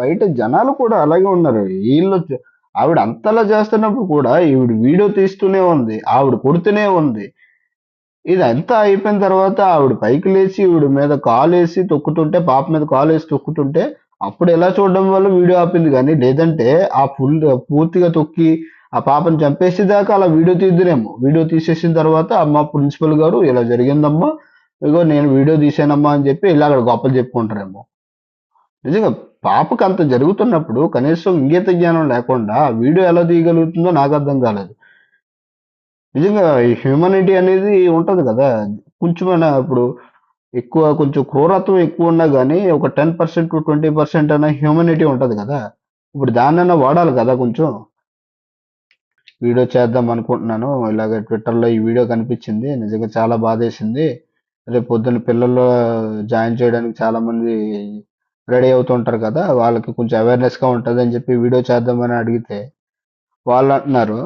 బయట జనాలు కూడా అలాగే ఉన్నారు. వీళ్ళు ఆవిడ అంతలా చేస్తున్నప్పుడు కూడా ఈవిడ వీడియో తీస్తూనే ఉంది ఆవిడ కొడుతూనే ఉంది. ఇది అంతా అయిపోయిన తర్వాత ఆవిడ పైకి లేచి ఈవిడ మీద కాలు వేసి తొక్కుతుంటే పాప మీద కాలు వేసి తొక్కుతుంటే అప్పుడు ఎలా చూడడం వల్ల వీడియో ఆపింది కానీ లేదంటే ఆ ఫుల్ పూర్తిగా తొక్కి ఆ పాపను చంపేసేదాకా అలా వీడియో తీద్దురేమో. వీడియో తీసేసిన తర్వాత అమ్మ ప్రిన్సిపల్ గారు ఇలా జరిగిందమ్మా ఇగో నేను వీడియో తీసానమ్మా అని చెప్పి ఇలా అక్కడ గొప్పలు చెప్పుకుంటారేమో. నిజంగా పాపకు అంత జరుగుతున్నప్పుడు కనీసం ఇంగిత జ్ఞానం లేకుండా వీడియో ఎలా తీయగలుగుతుందో నాకు అర్థం కాలేదు. నిజంగా హ్యూమనిటీ అనేది ఉంటుంది కదా. కొంచెమైనా ఇప్పుడు ఎక్కువ కొంచెం క్రూరత్వం ఎక్కువ ఉన్నా కానీ ఒక టెన్ పర్సెంట్ ట్వంటీ పర్సెంట్ అయినా హ్యూమనిటీ ఉంటుంది కదా. ఇప్పుడు దాన్నైనా వాడాలి కదా కొంచెం. వీడియో చేద్దాం అనుకుంటున్నాను. ఇలాగ ట్విట్టర్లో ఈ వీడియో కనిపించింది. నిజంగా చాలా బాధేసింది. రేపు పొద్దున్న పిల్లల్లో జాయిన్ చేయడానికి చాలామంది రెడీ అవుతుంటారు కదా వాళ్ళకి కొంచెం అవేర్నెస్గా ఉంటుంది అని చెప్పి వీడియో చేద్దామని అడిగితే వాళ్ళు అంటున్నారు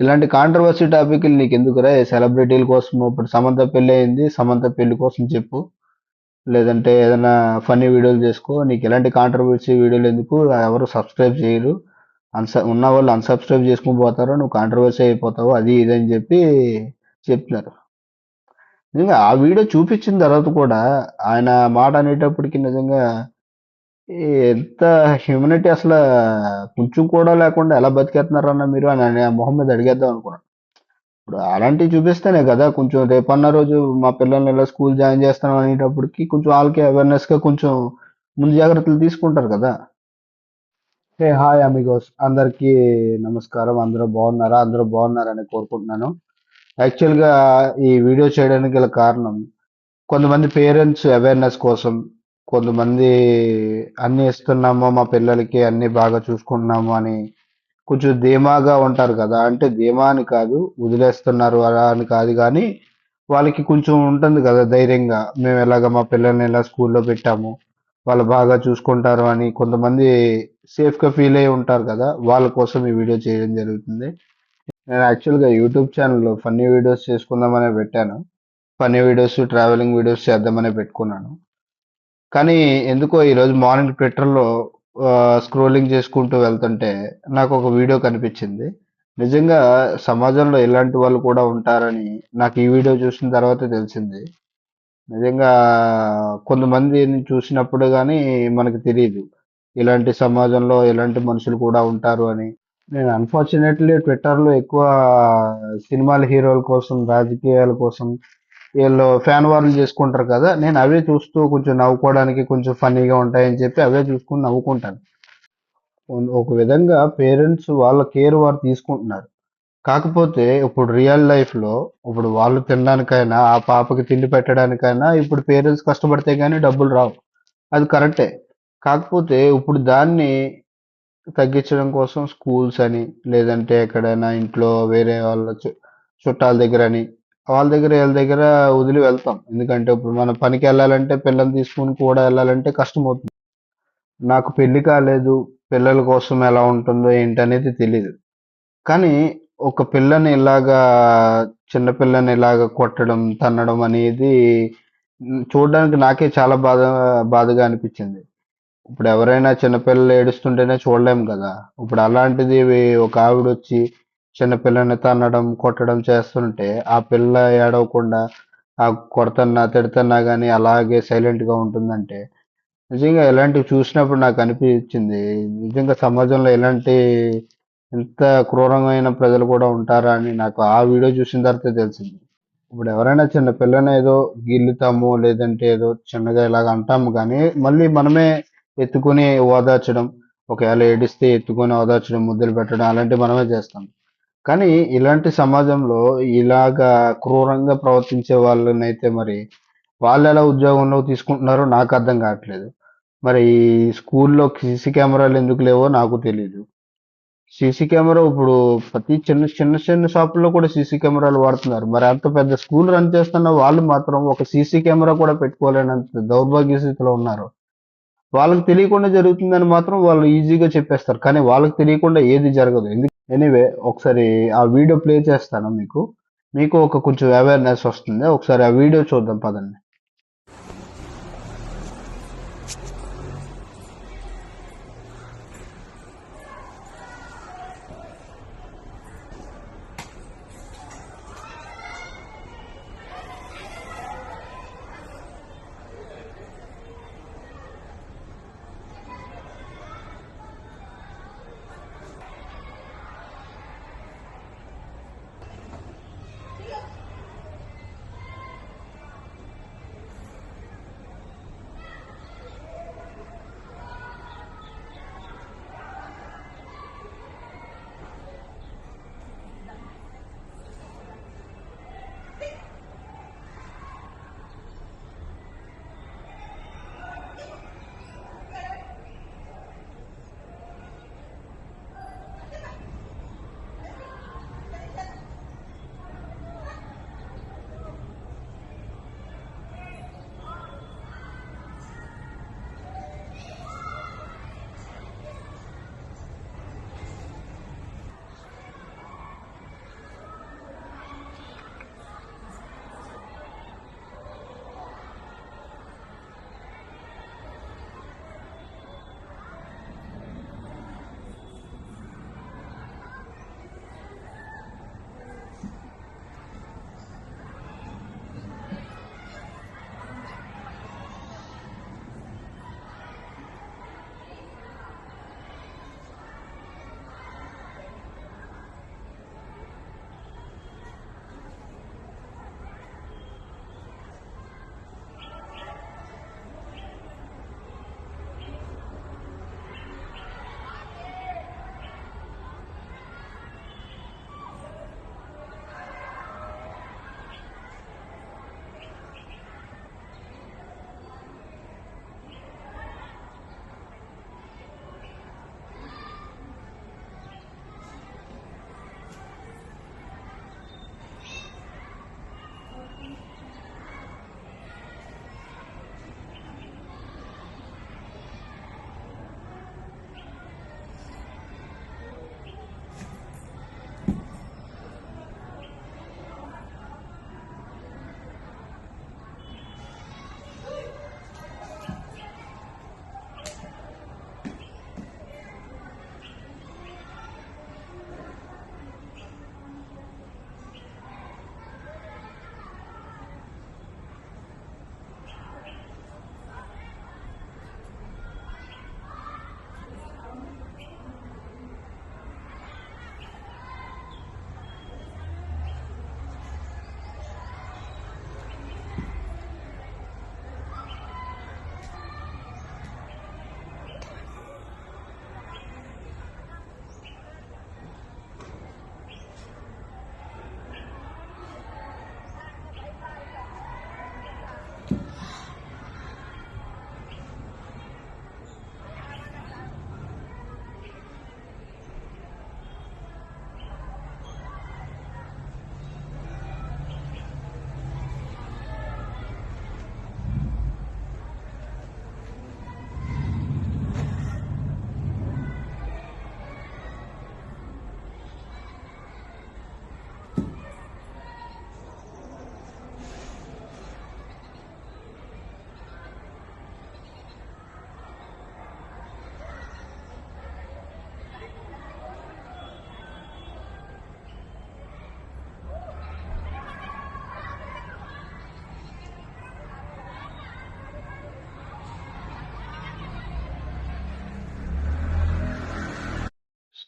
ఇలాంటి కాంట్రవర్సీ టాపిక్ నీకు ఎందుకురా? సెలబ్రిటీల కోసం ఇప్పుడు సమంత పెళ్ళి అయింది సమంత పెళ్ళి కోసం చెప్పు. లేదంటే ఏదైనా ఫన్నీ వీడియోలు చేసుకో. నీకు ఎలాంటి కాంట్రవర్సీ వీడియోలు ఎందుకు? ఎవరు సబ్స్క్రైబ్ చేయరు. అన్స ఉన్న వాళ్ళు అన్సబ్స్క్రైబ్ చేసుకుని పోతారు? నువ్వు కాంట్రవర్సీ అయిపోతావు అది ఇది అని చెప్పి చెప్తున్నారు. నిజంగా ఆ వీడియో చూపించిన తర్వాత కూడా ఆయన మాట అనేటప్పటికి నిజంగా ఎంత హ్యూమనిటీ అసలు కొంచెం కూడా లేకుండా ఎలా బతికేస్తున్నారన్న మీరు అని అని ఆ మొహం మీద అడిగేద్దాం అనుకున్నాను. ఇప్పుడు అలాంటివి చూపిస్తేనే కదా కొంచెం రేపన్న రోజు మా పిల్లల్ని ఇలా స్కూల్ జాయిన్ చేస్తున్నాం అనేటప్పటికి కొంచెం వాళ్ళకి అవేర్నెస్గా కొంచెం ముందు జాగ్రత్తలు తీసుకుంటారు కదా. హే హాయ్ అమిగోస్ అందరికీ నమస్కారం. అందరూ బాగున్నారా? అందరూ బాగున్నారని కోరుకుంటున్నాను. యాక్చువల్గా ఈ వీడియో చేయడానికి గల కారణం కొంతమంది పేరెంట్స్ అవేర్నెస్ కోసం కొంతమంది అన్ని ఇస్తున్నాము మా పిల్లలకి అన్ని బాగా చూసుకుంటున్నాము అని కొంచెం ధీమాగా ఉంటారు కదా. అంటే ధీమా అని కాదు వదిలేస్తున్నారు అలా అని కాదు కానీ వాళ్ళకి కొంచెం ఉంటుంది కదా ధైర్యంగా. మేము ఎలాగ మా పిల్లల్ని ఎలా స్కూల్లో పెట్టాము వాళ్ళు బాగా చూసుకుంటారు అని కొంతమంది సేఫ్గా ఫీల్ అయి ఉంటారు కదా. వాళ్ళ కోసం ఈ వీడియో చేయడం జరుగుతుంది. నేను యాక్చువల్గా యూట్యూబ్ ఛానల్లో ఫన్నీ వీడియోస్ చేసుకుందామనే పెట్టాను. ఫన్నీ వీడియోస్ ట్రావెలింగ్ వీడియోస్ చేద్దామనే పెట్టుకున్నాను. కానీ ఎందుకో ఈరోజు మార్నింగ్ ట్విట్టర్లో స్క్రోలింగ్ చేసుకుంటూ వెళ్తుంటే నాకు ఒక వీడియో కనిపించింది. నిజంగా సమాజంలో ఇలాంటి వాళ్ళు కూడా ఉంటారని నాకు ఈ వీడియో చూసిన తర్వాత తెలిసింది. నిజంగా కొంతమందిని చూసినప్పుడు కానీ మనకు తెలియదు ఇలాంటి సమాజంలో ఇలాంటి మనుషులు కూడా ఉంటారు అని. నేను అన్ఫార్చునేట్లీ ట్విట్టర్లో ఎక్కువ సినిమాల హీరోల కోసం రాజకీయాల కోసం వీళ్ళు ఫ్యాన్ వార్లు చేసుకుంటారు కదా నేను అవే చూస్తూ కొంచెం నవ్వుకోవడానికి కొంచెం ఫన్నీగా ఉంటాయని చెప్పి అవే చూసుకుని నవ్వుకుంటాను. ఒక విధంగా పేరెంట్స్ వాళ్ళ కేర్ వారు తీసుకుంటున్నారు. కాకపోతే ఇప్పుడు రియల్ లైఫ్లో ఇప్పుడు వాళ్ళు తినడానికైనా ఆ పాపకి తిండి పెట్టడానికైనా ఇప్పుడు పేరెంట్స్ కష్టపడితే కానీ డబ్బులు రావు. అది కరెక్టే. కాకపోతే ఇప్పుడు దాన్ని తగ్గించడం కోసం స్కూల్స్ అని లేదంటే ఎక్కడైనా ఇంట్లో వేరే వాళ్ళ చు- చుట్టాల దగ్గర అని వాళ్ళ దగ్గర వీళ్ళ దగ్గర వదిలి వెళ్తాం. ఎందుకంటే ఇప్పుడు మనం పనికి వెళ్ళాలంటే పిల్లల్ని తీసుకుని కూడా వెళ్ళాలంటే కష్టం అవుతుంది నాకు పెళ్ళి కాలేదు పిల్లల కోసం ఎలా ఉంటుందో ఏంటనేది తెలియదు కానీ ఒక పిల్లని ఇలాగా చిన్నపిల్లని ఇలాగా కొట్టడం తన్నడం అనేది చూడడానికి నాకే చాలా బాధ బాధగా అనిపించింది. ఇప్పుడు ఎవరైనా చిన్నపిల్లలు ఏడుస్తుంటేనే చూడలేము కదా. ఇప్పుడు అలాంటిది ఒక ఆవిడ వచ్చి చిన్నపిల్లని తన్నడం కొట్టడం చేస్తుంటే ఆ పిల్ల ఏడవకుండా ఆ కొడతన్నా తిడతన్నా కానీ అలాగే సైలెంట్గా ఉంటుందంటే నిజంగా ఇలాంటివి చూసినప్పుడు నాకు అనిపించింది. నిజంగా సమాజంలో ఇలాంటి ఇంత క్రూరమైన ప్రజలు కూడా ఉంటారా అని నాకు ఆ వీడియో చూసిన తర్వాత తెలిసింది. ఇప్పుడు ఎవరైనా చిన్న పిల్లని ఏదో గిల్లుతాము లేదంటే ఏదో చిన్నగా ఇలాగ అంటాము కానీ మళ్ళీ మనమే ఎత్తుకుని ఓదార్చడం ఒకవేళ ఏడిస్తే ఎత్తుకొని ఓదార్చడం ముద్దులు పెట్టడం అలాంటివి మనమే చేస్తాం. కానీ ఇలాంటి సమాజంలో ఇలాగా క్రూరంగా ప్రవర్తించే వాళ్ళనైతే మరి వాళ్ళు ఎలా ఉద్యోగంలో తీసుకుంటున్నారో నాకు అర్థం కావట్లేదు. మరి ఈ స్కూల్లో సీసీ కెమెరాలు ఎందుకు లేవో నాకు తెలియదు సీసీ కెమెరా ఇప్పుడు ప్రతి చిన్న చిన్న చిన్న షాపుల్లో కూడా సీసీ కెమెరాలు వాడుతున్నారు. మరి అంత పెద్ద స్కూల్ రన్ చేస్తున్న వాళ్ళు మాత్రం ఒక సీసీ కెమెరా కూడా పెట్టుకోలేనంత దౌర్భాగ్య స్థితిలో ఉన్నారు. వాళ్ళకి తెలియకుండా జరుగుతుందని మాత్రం వాళ్ళు ఈజీగా చెప్పేస్తారు. కానీ వాళ్ళకి తెలియకుండా ఏది జరగదు. ఎందుకు ఎనీవే ఒకసారి ఆ వీడియో ప్లే చేస్తాను మీకు. మీకు ఒక కొంచెం అవేర్నెస్ వస్తుంది. ఒకసారి ఆ వీడియో చూద్దాం పదండి.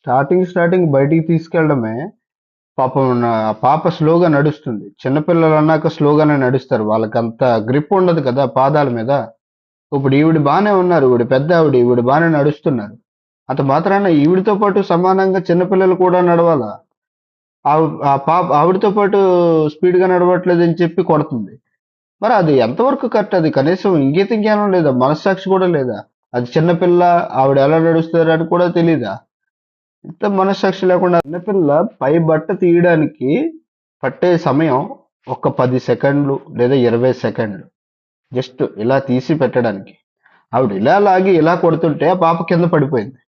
స్టార్టింగ్ స్టార్టింగ్ బయటికి తీసుకెళ్ళడమే పాపం నా- పాప స్లోగా నడుస్తుంది. చిన్నపిల్లలు అన్నాక స్లోగానే నడుస్తారు. వాళ్ళకి అంత గ్రిప్ ఉండదు కదా పాదాల మీద. ఇప్పుడు ఈవిడ బాగానే ఉన్నారు. ఈవిడ పెద్ద ఆవిడ ఈవిడ బాగానే నడుస్తున్నారు. అంత మాత్రాన ఈవిడితో పాటు సమానంగా చిన్నపిల్లలు కూడా నడవాలా? ఆవి- ఆ పాప ఆవిడతో పాటు స్పీడ్గా నడవట్లేదు అని చెప్పి కొడుతుంది. మరి అది ఎంతవరకు కరెక్ట్? అది కనీసం ఇంగిత జ్ఞానం లేదా? మనస్సాక్షి కూడా లేదా? అది చిన్నపిల్ల ఆవిడ ఎలా నడుస్తారు అని కూడా తెలియదా ఇంత మనస్సాక్షి లేకుండా చిన్నపిల్ల పై బట్ట తీయడానికి పట్టే సమయం ఒక పది సెకండ్లు లేదా ఇరవై సెకండ్లు. జస్ట్ ఇలా తీసి పెట్టడానికి. ఆవిడ ఇలా లాగి ఇలా కొడుతుంటే ఆ పాప కింద పడిపోయింది.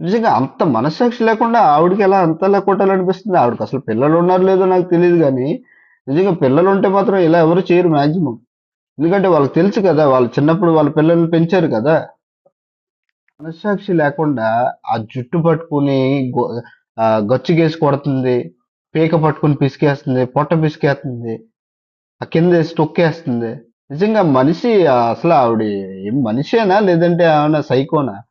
నిజంగా అంత మనస్సాక్షి లేకుండా ఆవిడకి ఎలా అంతలా కొట్టాలనిపిస్తుంది ఆవిడకి అసలు పిల్లలు ఉన్నారు లేదో నాకు తెలియదు కానీ నిజంగా పిల్లలు ఉంటే మాత్రం ఇలా ఎవరు చేయరు మ్యాక్సిమం ఎందుకంటే వాళ్ళకి తెలుసు కదా వాళ్ళు చిన్నప్పుడు వాళ్ళ పిల్లల్ని పెంచారు కదా. మనస్సాక్షి లేకుండా ఆ జుట్టు పట్టుకుని గొ- ఆ కొడుతుంది పీక పట్టుకుని పిసికేస్తుంది పొట్ట పిసికేస్తుంది ఆ కింద వేసి తొక్కేస్తుంది. నిజంగా మనిషి ఆ అసలు ఆవిడ ఏం మనిషేనా లేదంటే ఏమైనా సైకోనా?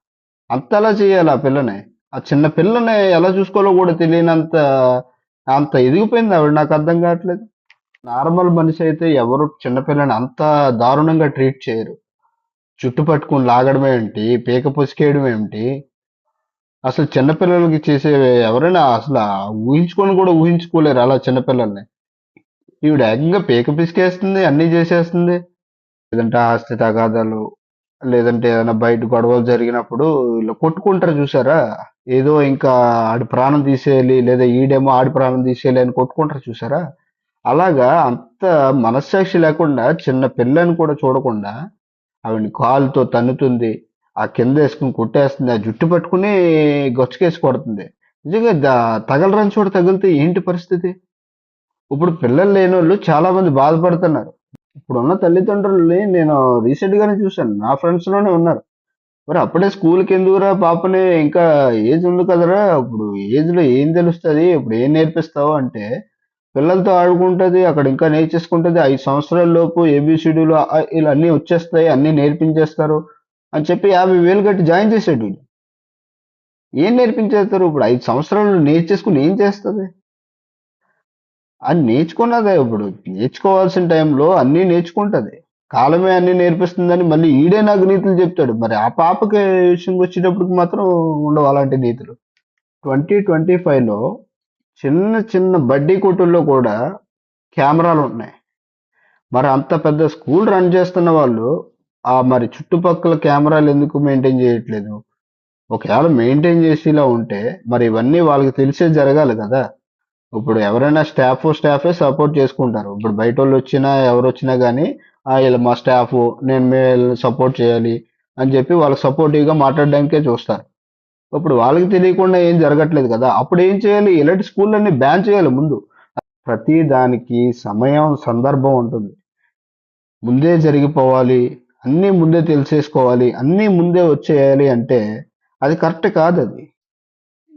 అంతలా చేయాలి ఆ పిల్లని. ఆ చిన్న పిల్లని ఎలా చూసుకోవాలో కూడా తెలియనంత అంత ఎదిగిపోయింది ఆవిడ. నాకు అర్థం కావట్లేదు. నార్మల్ మనిషి అయితే ఎవరు చిన్నపిల్లని అంత దారుణంగా ట్రీట్ చేయరు. చుట్టు పట్టుకుని లాగడం ఏంటి? పీక పుసికేయడం ఏంటి అసలు చిన్నపిల్లలకి చేసే ఎవరైనా అసలు ఊహించుకొని కూడా ఊహించుకోలేరు అలా చిన్నపిల్లల్ని. ఈవిడ ఏకంగా పీక పిసికేస్తుంది అన్నీ చేసేస్తుంది. లేదంటే ఆస్తి తగాదాలు లేదంటే ఏదైనా బయట గొడవలు జరిగినప్పుడు ఇలా కొట్టుకుంటారు చూసారా? ఏదో ఇంకా ఆడి ప్రాణం తీసేయాలి లేదా ఈడేమో ఆడి ప్రాణం తీసేయాలి అని కొట్టుకుంటారు చూసారా? అలాగా అంత మనస్సాక్షి లేకుండా చిన్న పిల్లని కూడా చూడకుండా ఆవిడని కాలుతో తన్నుతుంది ఆ కింద వేసుకుని కుట్టేస్తుంది ఆ జుట్టు పట్టుకుని గొచ్చకేసి కొడుతుంది. నిజంగా తగలరని తగలరాని చోట తగిలితే ఏంటి పరిస్థితి? ఇప్పుడు పిల్లలు లేని వాళ్ళు చాలా మంది బాధపడుతున్నారు. ఇప్పుడున్న తల్లిదండ్రుల్ని నేను రీసెంట్ గానే చూశాను. నా ఫ్రెండ్స్లోనే ఉన్నారు. మరి అప్పుడే స్కూల్కి ఎందుకురా పాపని? ఇంకా ఏజ్ ఉంది కదరా? ఇప్పుడు ఏజ్లో ఏం తెలుస్తుంది? ఇప్పుడు ఏం నేర్పిస్తావు? అంటే పిల్లలతో ఆడుకుంటుంది అక్కడ ఇంకా నేర్చేసుకుంటుంది. ఐదు సంవత్సరాల లోపు ఏబిసిడీలు ఇలా అన్నీ వచ్చేస్తాయి అన్నీ నేర్పించేస్తారు అని చెప్పి యాభై వేలు కట్టి జాయిన్ చేసాడు వీడు ఏం నేర్పించేస్తారు? ఇప్పుడు ఐదు సంవత్సరాలు నేర్చేసుకుని ఏం చేస్తుంది? అది నేర్చుకున్నదే ఇప్పుడు నేర్చుకోవాల్సిన టైంలో అన్నీ నేర్చుకుంటది. కాలమే అన్నీ నేర్పిస్తుందని మళ్ళీ ఈడే నాకు నీతులు చెప్తాడు. మరి ఆ పాపకి విషయం వచ్చేటప్పటికి మాత్రం ఉండవు అలాంటి నీతులు. ట్వంటీ ట్వంటీ లో చిన్న చిన్న బడ్డీ కొట్టుల్లో కూడా కెమెరాలు ఉన్నాయి. మరి అంత పెద్ద స్కూల్ రన్ చేస్తున్న వాళ్ళు ఆ మరి చుట్టుపక్కల కెమెరాలు ఎందుకు మెయింటైన్ చేయట్లేదు? ఒకవేళ మెయింటైన్ చేసేలా ఉంటే మరి ఇవన్నీ వాళ్ళకి తెలిసే జరగాలి కదా. ఇప్పుడు ఎవరైనా స్టాఫ్ స్టాఫే సపోర్ట్ చేసుకుంటారు. ఇప్పుడు బయట వాళ్ళు వచ్చినా ఎవరు వచ్చినా కానీ వీళ్ళు మా స్టాఫ్ నేను మేము సపోర్ట్ చేయాలి అని చెప్పి వాళ్ళకి సపోర్టివ్గా మాట్లాడడానికే చూస్తారు. ఇప్పుడు వాళ్ళకి తెలియకుండా ఏం జరగట్లేదు కదా. అప్పుడు ఏం చేయాలి? ఇలాంటి స్కూళ్ళన్నీ బ్యాన్ చేయాలి ముందు. ప్రతి దానికి సమయం సందర్భం ఉంటుంది. ముందే జరిగిపోవాలి. అన్నీ ముందే తెలిసేసుకోవాలి. అన్నీ ముందే వచ్చేయాలి అంటే అది కరెక్ట్ కాదు అది.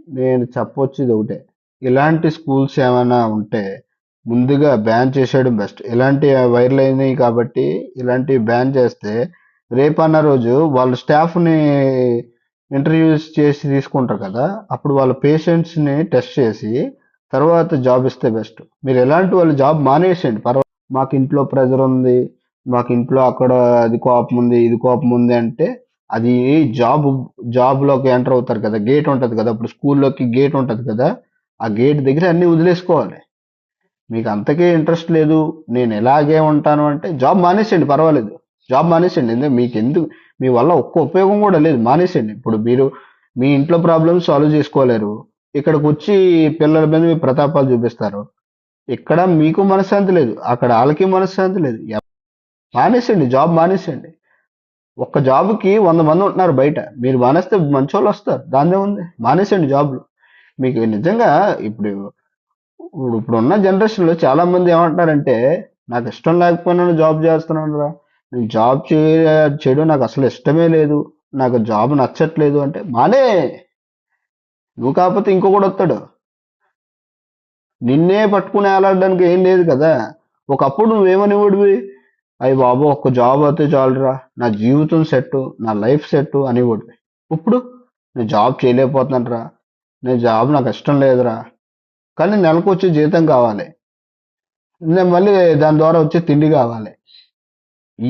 నేను చెప్పొచ్చేది ఒకటే. ఇలాంటి స్కూల్స్ ఏమైనా ఉంటే ముందుగా బ్యాన్ చేసేయడం బెస్ట్ ఇలాంటి వైరల్ అయినాయి కాబట్టి ఇలాంటివి బ్యాన్ చేస్తే రేపన్న రోజు వాళ్ళ స్టాఫ్ని ఇంటర్వ్యూస్ చేసి తీసుకుంటారు కదా అప్పుడు వాళ్ళ పేషెంట్స్ని టెస్ట్ చేసి తర్వాత జాబ్ ఇస్తే బెస్ట్. మీరు ఎలాంటి వాళ్ళు జాబ్ మానేసేయండి పర్వాలేదు. మాకు ఇంట్లో ప్రెజర్ ఉంది మాకు ఇంట్లో అక్కడ అది కోపం ఉంది ఇది కోపం ఉంది అంటే అది జాబ్ జాబ్లోకి ఎంటర్ అవుతారు కదా గేట్ ఉంటుంది కదా ఇప్పుడు స్కూల్లోకి గేట్ ఉంటుంది కదా ఆ గేట్ దగ్గర అన్ని వదిలేసుకోవాలి. మీకు అంతకే ఇంట్రెస్ట్ లేదు నేను ఎలాగే ఉంటాను అంటే జాబ్ మానేసేయండి పర్వాలేదు. జాబ్ మానేసేయండి ఎందుకు? మీకు ఎందుకు మీ వల్ల ఒక్క ఉపయోగం కూడా లేదు. మానేసేయండి. ఇప్పుడు మీరు మీ ఇంట్లో ప్రాబ్లమ్స్ సాల్వ్ చేసుకోలేరు. ఇక్కడికి వచ్చి పిల్లల మీద మీ ప్రతాపాలు చూపిస్తారు. ఇక్కడ మీకు మనశ్శాంతి లేదు. అక్కడ వాళ్ళకి మనశ్శాంతి లేదు. మానేసండి మానేసేయండి. జాబ్ మానేసేయండి. ఒక్క జాబ్కి వంద మంది ఉంటున్నారు బయట. మీరు మానేస్తే మంచి వాళ్ళు వస్తారు. దాన్నే ఉంది. మానేసేయండి జాబ్లు మీకు నిజంగా ఇప్పుడు ఇప్పుడు ఇప్పుడున్న జనరేషన్లో చాలామంది ఏమంటున్నారంటే నాకు ఇష్టం లేకపోయినా జాబ్ చేస్తున్నాను రా జాబ్ చే చేయడం నాకు అసలు ఇష్టమే లేదు. నాకు జాబ్ నచ్చట్లేదు అంటే మానే! నువ్వు కాకపోతే ఇంకొకడు వస్తాడు. నిన్నే పట్టుకుని వెళ్ళడానికి ఏం లేదు కదా. ఒకప్పుడు నువ్వేమని నువ్వేమనివాడివి? అయ్యి బాబు ఒక్క జాబ్ అయితే చాలురా. నా జీవితం సెట్ నా లైఫ్ సెట్ అనేవాడివి. ఇప్పుడు నేను జాబ్ చేయలేకపోతున్నాను రా నేను జాబ్ నాకు ఇష్టం లేదురా. కానీ నెలకు వచ్చే జీతం కావాలి. నేను మళ్ళీ దాని ద్వారా వచ్చే తిండి కావాలి. ఈ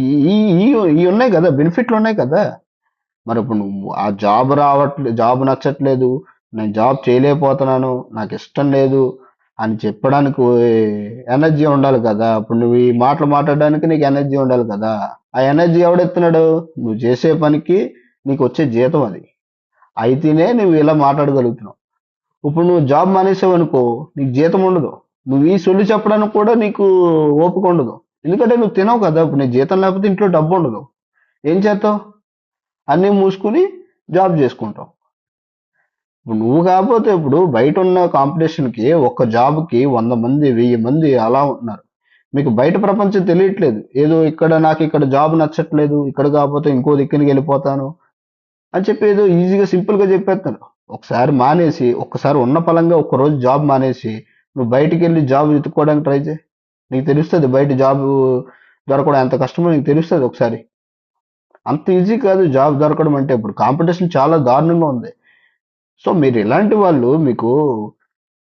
ఈ- ఉన్నాయి కదా బెనిఫిట్లు ఉన్నాయి కదా. మరి ఇప్పుడు నువ్వు ఆ జాబ్ రావట్లేదు జాబ్ నచ్చట్లేదు నేను జాబ్ చేయలేకపోతున్నాను నాకు ఇష్టం లేదు అని చెప్పడానికి ఎనర్జీ ఉండాలి కదా. ఇప్పుడు నువ్వు ఈ మాటలు మాట్లాడడానికి నీకు ఎనర్జీ ఉండాలి కదా. ఆ ఎనర్జీ ఎవడెత్తున్నాడు? నువ్వు చేసే పనికి నీకు వచ్చే జీతం అది. అయితేనే నువ్వు ఇలా మాట్లాడగలుగుతున్నావు. ఇప్పుడు నువ్వు జాబ్ మానేసావు అనుకో నీకు జీతం ఉండదు. నువ్వు ఈ సొల్లు చెప్పడానికి కూడా నీకు ఓపిక ఉండదు. ఎందుకంటే నువ్వు తినవు కదా ఇప్పుడు నీ జీతం లేకపోతే ఇంట్లో డబ్బు ఉండదు. ఏం చేస్తావు? అన్నీ మూసుకుని జాబ్ చేసుకుంటావు. ఇప్పుడు నువ్వు కాకపోతే ఇప్పుడు బయట ఉన్న కాంపిటీషన్కి ఒక్క జాబ్కి వంద మంది వెయ్యి మంది అలా ఉంటున్నారు. మీకు బయట ప్రపంచం తెలియట్లేదు. ఏదో ఇక్కడ నాకు ఇక్కడ జాబ్ నచ్చట్లేదు ఇక్కడ కాకపోతే ఇంకో దిక్కునికి వెళ్ళిపోతాను అని చెప్పి ఏదో ఈజీగా సింపుల్గా చెప్పేస్తాను ఒకసారి మానేసి ఒక్కసారి ఉన్న పలంగా ఒక్క రోజు జాబ్ మానేసి నువ్వు బయటికి వెళ్ళి జాబ్ వెతుక్కోవడానికి ట్రై చేయి. నీకు తెలుస్తుంది బయట జాబ్ దొరకడం ఎంత కష్టమో నీకు తెలుస్తుంది ఒకసారి. అంత ఈజీ కాదు జాబ్ దొరకడం అంటే ఇప్పుడు కాంపిటీషన్ చాలా దారుణంగా ఉంది. సో మీరు ఇలాంటి వాళ్ళు మీకు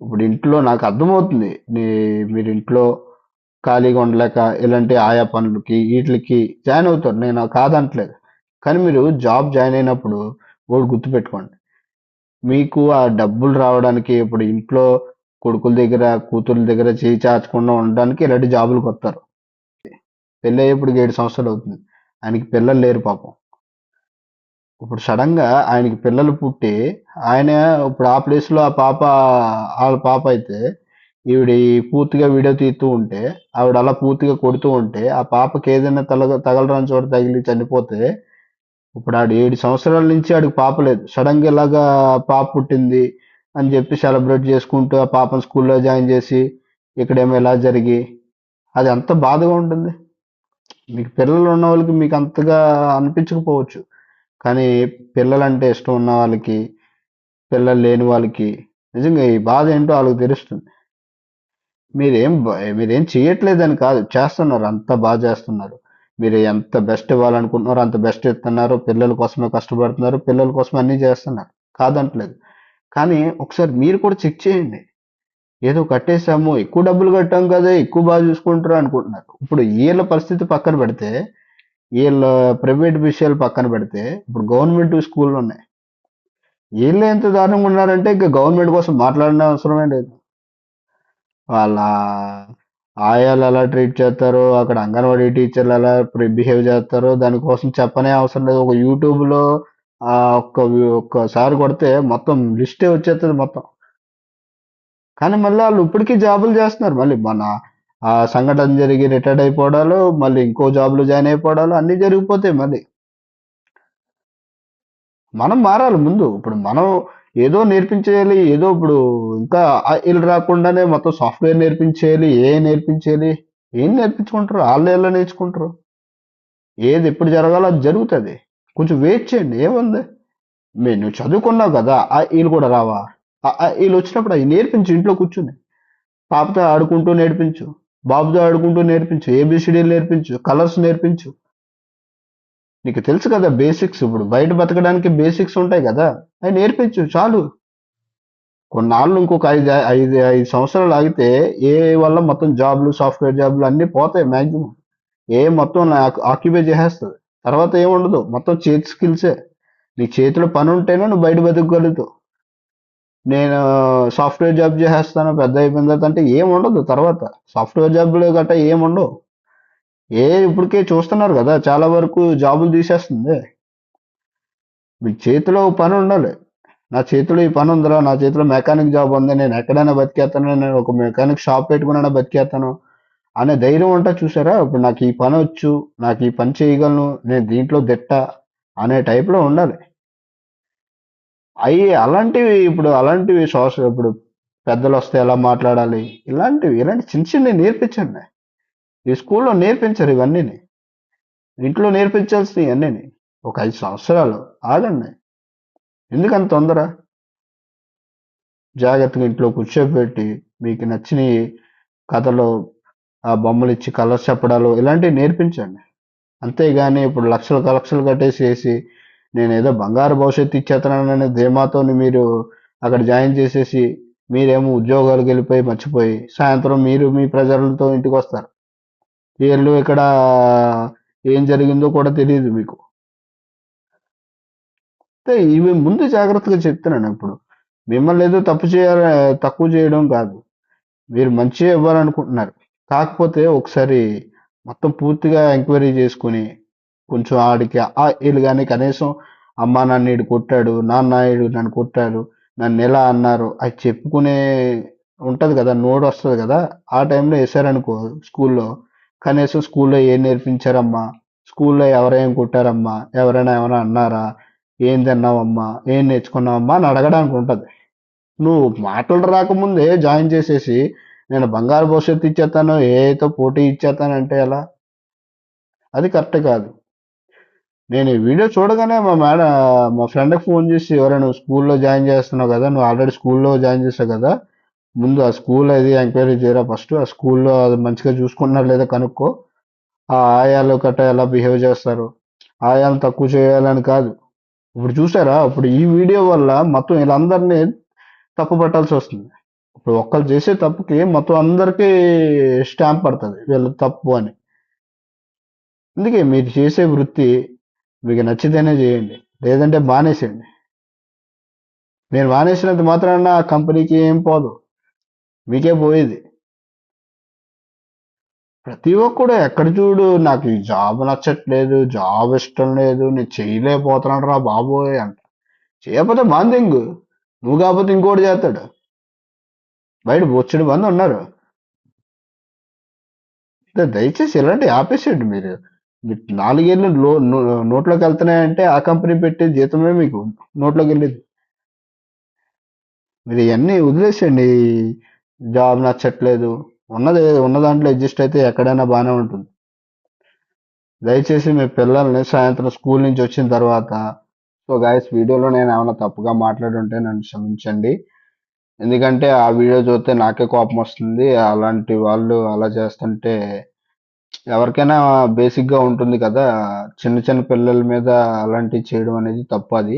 ఇప్పుడు ఇంట్లో నాకు అర్థమవుతుంది. నీ- మీరు ఇంట్లో ఖాళీగా ఉండలేక ఇలాంటి ఆయా పనులకి వీటికి జాయిన్ అవుతారు. నేను కాదంటలేదు. కానీ మీరు జాబ్ జాయిన్ అయినప్పుడు ఒకటి గుర్తుపెట్టుకోండి. మీకు ఆ డబ్బులు రావడానికి ఇప్పుడు ఇంట్లో కొడుకుల దగ్గర కూతుర్ల దగ్గర చేయి చాచకుండా ఉండడానికి ఇలాంటి జాబులకు వస్తారు. పెళ్ళి అయ్యేప్పుడు ఏడు సంవత్సరాలు అవుతుంది. ఆయనకి పిల్లలు లేరు పాపం. ఇప్పుడు సడన్గా ఆయనకి పిల్లలు పుట్టి ఆయన ఇప్పుడు ఆ ప్లేస్లో ఆ పాప వాళ్ళ పాప అయితే ఈవిడ పూర్తిగా వీడియో తీస్తూ ఉంటే ఆవిడ అలా పూర్తిగా కొడుతూ ఉంటే ఆ పాపకి ఏదైనా తల తగలరాని చోట తగిలి చనిపోతే ఇప్పుడు ఆడు ఏడు సంవత్సరాల నుంచి ఆడికి పాప లేదు. సడన్గా ఇలాగా పాప పుట్టింది. అని చెప్పి సెలబ్రేట్ చేసుకుంటూ ఆ పాపను స్కూల్లో జాయిన్ చేసి ఇక్కడేమో ఇలా జరిగి అది అంత బాధగా ఉంటుంది. మీకు పిల్లలు ఉన్న వాళ్ళకి మీకు అంతగా అనిపించకపోవచ్చు. కానీ పిల్లలంటే ఇష్టం ఉన్న వాళ్ళకి పిల్లలు లేని వాళ్ళకి నిజంగా ఈ బాధ ఏంటో వాళ్ళకి తెలుస్తుంది. మీరేం మీరేం చేయట్లేదని కాదు చేస్తున్నారు అంత బాగా చేస్తున్నారు. మీరు ఎంత బెస్ట్ ఇవ్వాలనుకుంటున్నారో అంత బెస్ట్ ఇస్తున్నారు పిల్లల కోసమే కష్టపడుతున్నారు పిల్లల కోసం అన్నీ చేస్తున్నారు. కాదంటలేదు. కానీ ఒకసారి మీరు కూడా చెక్ చేయండి. ఏదో కట్టేసాము ఎక్కువ డబ్బులు కట్టాం కదా ఎక్కువ బాగా చూసుకుంటారు అనుకుంటున్నారు. ఇప్పుడు వీళ్ళ పరిస్థితి పక్కన పెడితే వీళ్ళ ప్రైవేట్ విషయాలు పక్కన పెడితే ఇప్పుడు గవర్నమెంట్ స్కూళ్ళు ఉన్నాయి. వీళ్ళు ఎంత దారుణంగా ఉన్నారంటే ఇంకా గవర్నమెంట్ కోసం మాట్లాడిన అవసరమే లేదు. వాళ్ళ ఆయాలు ఎలా ట్రీట్ చేస్తారో అక్కడ అంగన్వాడీ టీచర్లు ఎలా బిహేవ్ చేస్తారో దానికోసం చెప్పనే అవసరం లేదు. ఒక యూట్యూబ్లో ఆ ఒక్క ఒక్కసారి కొడితే మొత్తం లిస్టే వచ్చేస్తుంది మొత్తం. కానీ మళ్ళీ వాళ్ళు ఇప్పటికీ జాబులు చేస్తున్నారు. మళ్ళీ మన ఆ సంఘటన జరిగి రిటైర్డ్ అయిపోవడాలు మళ్ళీ ఇంకో జాబ్లు జాయిన్ అయిపోవడాలు అన్నీ జరిగిపోతాయి మళ్ళీ. మనం మారాలి ముందు. ఇప్పుడు మనం ఏదో నేర్పించేయాలి ఏదో ఇప్పుడు ఇంకా ఇల్లు రాకుండానే మొత్తం సాఫ్ట్వేర్ నేర్పించేయాలి ఏ నేర్పించేయాలి ఏం నేర్పించుకుంటారు? వాళ్ళు ఎలా నేర్చుకుంటారు? ఏది ఎప్పుడు జరగాలో అది జరుగుతుంది. కొంచెం వెయిట్ చేయండి. ఏముంది? మీరు నువ్వు చదువుకున్నావు కదా ఆ వీళ్ళు కూడా రావా? వీళ్ళు వచ్చినప్పుడు అవి నేర్పించు ఇంట్లో కూర్చుని. పాపతో ఆడుకుంటూ నేర్పించు బాబుతో ఆడుకుంటూ నేర్పించు ఏబిసిడీలు నేర్పించు కలర్స్ నేర్పించు. నీకు తెలుసు కదా బేసిక్స్ ఇప్పుడు బయట బతకడానికి బేసిక్స్ ఉంటాయి కదా అవి నేర్పించు చాలు. కొన్నాళ్ళు ఇంకొక ఐదు ఐదు ఐదు సంవత్సరాలు ఆగితే ఏ వల్ల మొత్తం జాబ్లు సాఫ్ట్వేర్ జాబ్లు అన్నీ పోతాయి మ్యాక్సిమం. ఏ మొత్తం ఆక్యుపై చేసేస్తుంది. తర్వాత ఏముండదు మొత్తం చేతి స్కిల్సే. నీ చేతిలో పని ఉంటేనే నువ్వు బయట బతకగలుగుతావు. నేను సాఫ్ట్వేర్ జాబ్ చేసేస్తాను పెద్ద అయిపోయిన తర్వాత అంటే ఏముండదు ఉండదు తర్వాత. సాఫ్ట్వేర్ జాబ్లో గట్రా ఏముండవు ఉండవు. ఏ ఇప్పటికే చూస్తున్నారు కదా చాలా వరకు జాబులు తీసేస్తుంది. మీ చేతిలో పని ఉండాలి. నా చేతిలో ఈ పని ఉందిరా నా చేతిలో మెకానిక్ జాబ్ ఉంది నేను ఎక్కడైనా బతికేస్తాను నేను ఒక మెకానిక్ షాప్ పెట్టుకున్నా బతికేస్తాను. అనే ధైర్యం అంటే చూసారా? ఇప్పుడు నాకు ఈ పని వచ్చు నాకు ఈ పని చేయగలను నేను దీంట్లో దిట్ట అనే టైప్లో ఉండాలి. అవి అలాంటివి ఇప్పుడు అలాంటివి సోషల్ ఇప్పుడు పెద్దలు వస్తే ఎలా మాట్లాడాలి? ఇలాంటివి ఇలాంటి చిన్న చిన్న నేర్పించండి. ఈ స్కూల్లో నేర్పించరు ఇవన్నీ ఇంట్లో నేర్పించాల్సినవి అన్నీ ఒక ఐదు సంవత్సరాలు ఆగండి. ఎందుకంత తొందర? జాగ్రత్తగా ఇంట్లో కూర్చోబెట్టి మీకు నచ్చిన కథలు ఆ బొమ్మలు ఇచ్చి కలర్స్ చెప్పడాలు ఇలాంటివి నేర్పించండి. అంతేగాని ఇప్పుడు లక్షలు లక్షలు కట్టేసేసి నేను ఏదో బంగారు భవిష్యత్తు ఇచ్చేస్తున్నాననే ధీమాతో మీరు అక్కడ జాయిన్ చేసేసి మీరేమో ఉద్యోగాలకు వెళ్ళిపోయి మర్చిపోయి సాయంత్రం మీరు మీ ప్రజలతో ఇంటికి వస్తారు వీళ్ళు ఇక్కడ ఏం జరిగిందో కూడా తెలియదు మీకు. అంటే ఇవి ముందు జాగ్రత్తగా చెప్తున్నాను ఇప్పుడు. మిమ్మల్ని ఏదో తప్పు చేయాలి తక్కువ చేయడం కాదు. మీరు మంచిగా ఇవ్వాలనుకుంటున్నారు. కాకపోతే ఒకసారి మొత్తం పూర్తిగా ఎంక్వైరీ చేసుకుని కొంచెం ఆడికి ఆ వీళ్ళు కానీ కనీసం అమ్మ నన్ను ఈడు కొట్టాడు నాన్న ఈడు నన్ను కొట్టాడు నన్ను ఎలా అన్నారు అది చెప్పుకునే ఉంటుంది కదా నోడు వస్తుంది కదా. ఆ టైంలో వేసారనుకో స్కూల్లో కనీసం స్కూల్లో ఏం నేర్పించారమ్మా స్కూల్లో ఎవరేం కొట్టారమ్మా ఎవరైనా ఏమైనా అన్నారా ఏం తిన్నావమ్మా ఏం నేర్చుకున్నావమ్మా అని అడగడానికి ఉంటుంది. నువ్వు మాటలు రాకముందే జాయిన్ చేసేసి నేను బంగారు భవిష్యత్తు ఇచ్చేస్తాను ఏఐతో పోటీ ఇచ్చేస్తానంటే ఎలా? అది కరెక్ట్ కాదు. నేను ఈ వీడియో చూడగానే మా మేడం మా ఫ్రెండ్కి ఫోన్ చేసి ఎవరైనా స్కూల్లో జాయిన్ చేస్తున్నావు కదా నువ్వు ఆల్రెడీ స్కూల్లో జాయిన్ చేసావు కదా ముందు ఆ స్కూల్ అది ఎంక్వైరీ చేయరా ఫస్ట్? ఆ స్కూల్లో అది మంచిగా చూసుకున్నారు లేదా కనుక్కో? ఆ ఆయాలు కట్ట ఎలా బిహేవ్ చేస్తారు? ఆయాలు తక్కువ చేయాలని కాదు. ఇప్పుడు చూసారా? ఇప్పుడు ఈ వీడియో వల్ల మొత్తం వీళ్ళందరినీ తప్పు పట్టాల్సి వస్తుంది. ఇప్పుడు ఒక్కరు చేసే తప్పుకి మొత్తం అందరికీ స్టాంప్ పడుతుంది. వీళ్ళు తప్పు అని. అందుకే మీరు చేసే వృత్తి మీకు నచ్చితేనే చేయండి. లేదంటే మానేసేయండి. నేను మానేసినంత మాత్రాన ఆ కంపెనీకి ఏం పోదు. మీకే పోయేది. ప్రతి ఒక్కడు ఎక్కడ చూడు నాకు ఈ జాబ్ నచ్చట్లేదు జాబ్ ఇష్టం లేదు నేను చేయలేకపోతున్నాడు రా బాబోయ్ అంట. చేయకపోతే బాందింగు నువ్వు కాకపోతే ఇంకోటి చేస్తాడు. బయట బొచ్చుడు మంది ఉన్నారు. ద- దయచేసి ఇలాంటి ఆపేసేయండి మీరు. మీరు నాలుగేళ్ళు లో నో- నోట్లోకి వెళ్తున్నాయంటే ఆ కంపెనీ పెట్టే జీతమే మీకు నోట్లోకి వెళ్ళేది. మీరు ఇవన్నీ వదిలేసేయండి. జాబ్ నచ్చట్లేదు. ఉన్నది ఉన్న దాంట్లో అడ్జస్ట్ అయితే ఎక్కడైనా బాగానే ఉంటుంది. దయచేసి మీ పిల్లల్ని సాయంత్రం స్కూల్ నుంచి వచ్చిన తర్వాత సో గాయస్ వీడియోలో నేను ఏమైనా తప్పుగా మాట్లాడి ఉంటే నన్ను క్షమించండి. ఎందుకంటే ఆ వీడియో చూస్తే నాకే కోపం వస్తుంది. అలాంటి వాళ్ళు అలా చేస్తుంటే ఎవరికైనా బేసిక్గా ఉంటుంది కదా. చిన్న చిన్న పిల్లల మీద అలాంటివి చేయడం అనేది తప్పు అది.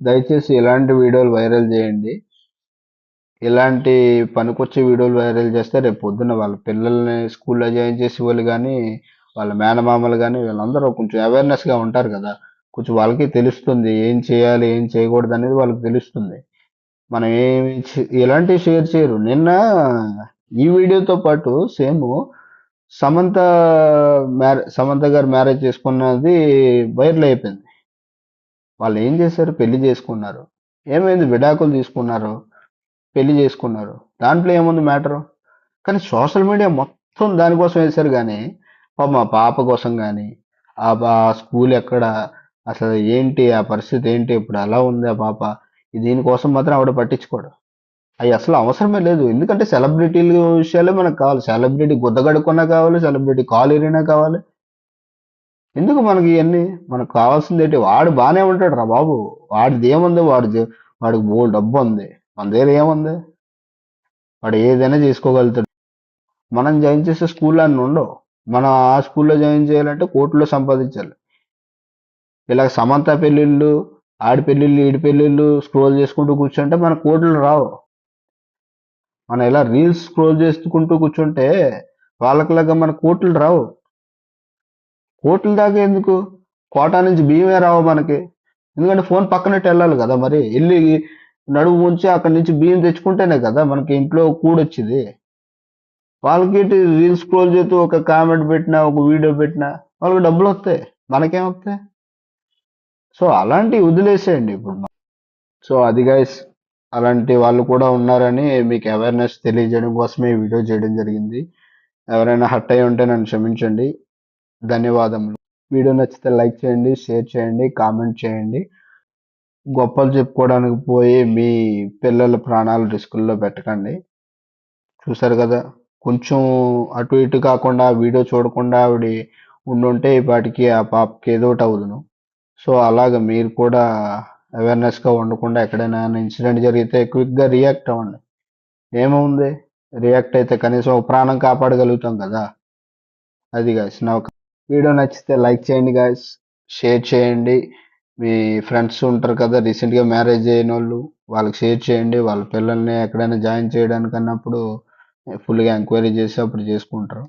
దయచేసి ఇలాంటి వీడియోలు వైరల్ చేయండి. ఇలాంటి పనికొచ్చే వీడియోలు వైరల్ చేస్తే రేపు పొద్దున్న వాళ్ళ పిల్లల్ని స్కూల్లో జాయిన్ చేసే వాళ్ళు కానీ వాళ్ళ మేనమామలు కానీ వీళ్ళందరూ కొంచెం అవేర్నెస్గా ఉంటారు కదా. కొంచెం వాళ్ళకి తెలుస్తుంది ఏం చేయాలి ఏం చేయకూడదు అనేది వాళ్ళకి తెలుస్తుంది. మనం ఏమి ఎలాంటివి షేర్ చేయరు. నిన్న ఈ వీడియోతో పాటు సేమ్ సమంత మ్యారే సమంత గారు మ్యారేజ్ చేసుకున్నది వైరల్ అయిపోయింది. వాళ్ళు ఏం చేశారు? పెళ్ళి చేసుకున్నారు. ఏమైంది? విడాకులు తీసుకున్నారు. పెళ్ళి చేసుకున్నారు. దాంట్లో ఏముంది మ్యాటర్? కానీ సోషల్ మీడియా మొత్తం దానికోసం వేశారు కానీ పాప మా పాప కోసం కానీ ఆ స్కూల్ ఎక్కడ? అసలు ఏంటి? ఆ పరిస్థితి ఏంటి? ఇప్పుడు అలా ఉంది ఆ పాప. దీనికోసం మాత్రం ఆవిడ పట్టించుకోడు. అవి అసలు అవసరమే లేదు. ఎందుకంటే సెలబ్రిటీల విషయాలే మనకు కావాలి. సెలబ్రిటీ గుద్దగడుకున్నా కావాలి సెలబ్రిటీ కాలు ఎరినా కావాలి. ఎందుకు మనకి ఇవన్నీ? మనకు కావాల్సింది ఏంటి? వాడు బాగానే ఉంటాడు రా బాబు. వాడిది ఏముంది? వాడు వాడికి బో డబ్బు ఉంది. మన దగ్గర ఏముంది? వాడు ఏదైనా చేసుకోగలుగుతాడు. మనం జాయిన్ చేసే స్కూల్లో అన్ని ఉండవు. మనం ఆ స్కూల్లో జాయిన్ చేయాలంటే కోర్టులో సంపాదించాలి. ఇలా సమంత పెళ్ళిళ్ళు ఆడి పెళ్ళిళ్ళు ఈడి పెళ్ళిళ్ళు స్క్రోల్ చేసుకుంటూ కూర్చుంటే మన కోట్లు రావు. మనం ఇలా రీల్స్ స్క్రోల్ చేసుకుంటూ కూర్చుంటే వాళ్ళకిలాగా మన కోట్లు రావు. కోట్ల దాకా ఎందుకు? కోటా నుంచి బియ్యమే రావు మనకి. ఎందుకంటే ఫోన్ పక్కనట్టు వెళ్ళాలి కదా మరి. వెళ్ళి నడుము ఉంచి అక్కడి నుంచి బియ్యం తెచ్చుకుంటేనే కదా మనకి ఇంట్లో కూడొచ్చింది వాళ్ళకి రీల్స్ స్క్రోల్ చేస్తూ ఒక కామెంట్ పెట్టినా ఒక వీడియో పెట్టినా వాళ్ళకి డబ్బులు వస్తాయి. మనకేం వస్తాయి? సో అలాంటివి వదిలేసేయండి ఇప్పుడు సో అది గైస్ అలాంటి వాళ్ళు కూడా ఉన్నారని మీకు అవేర్నెస్ తెలియజేయడం కోసమే ఈ వీడియో చేయడం జరిగింది. ఎవరైనా హట్ అయి ఉంటే నన్ను క్షమించండి. ధన్యవాదములు. వీడియో నచ్చితే లైక్ చేయండి షేర్ చేయండి కామెంట్ చేయండి. గొప్పలు చెప్పుకోవడానికి పోయి మీ పిల్లల ప్రాణాలు రిస్కుల్లో పెట్టకండి. చూసారు కదా కొంచెం అటు ఇటు కాకుండా వీడియో చూడకుండా ఆవిడ ఉండుంటే ఈ ఆ పాపకి ఏదో ఒకటి అవుదును. సో అలాగ మీరు కూడా అవేర్నెస్గా ఉండకుండా ఎక్కడైనా ఇన్సిడెంట్ జరిగితే క్విక్గా రియాక్ట్ అవ్వండి. ఏముంది? రియాక్ట్ అయితే కనీసం ప్రాణం కాపాడగలుగుతాం కదా? అది గాయస్ నా వీడియో నచ్చితే లైక్ చేయండి గాయస్ షేర్ చేయండి. మీ ఫ్రెండ్స్ ఉంటారు కదా రీసెంట్గా మ్యారేజ్ అయిన వాళ్ళు వాళ్ళకి షేర్ చేయండి. వాళ్ళ పిల్లల్ని ఎక్కడైనా జాయిన్ చేయడానికి అన్నప్పుడు ఫుల్గా ఎంక్వైరీ చేసి అప్పుడు చేసుకుంటారు.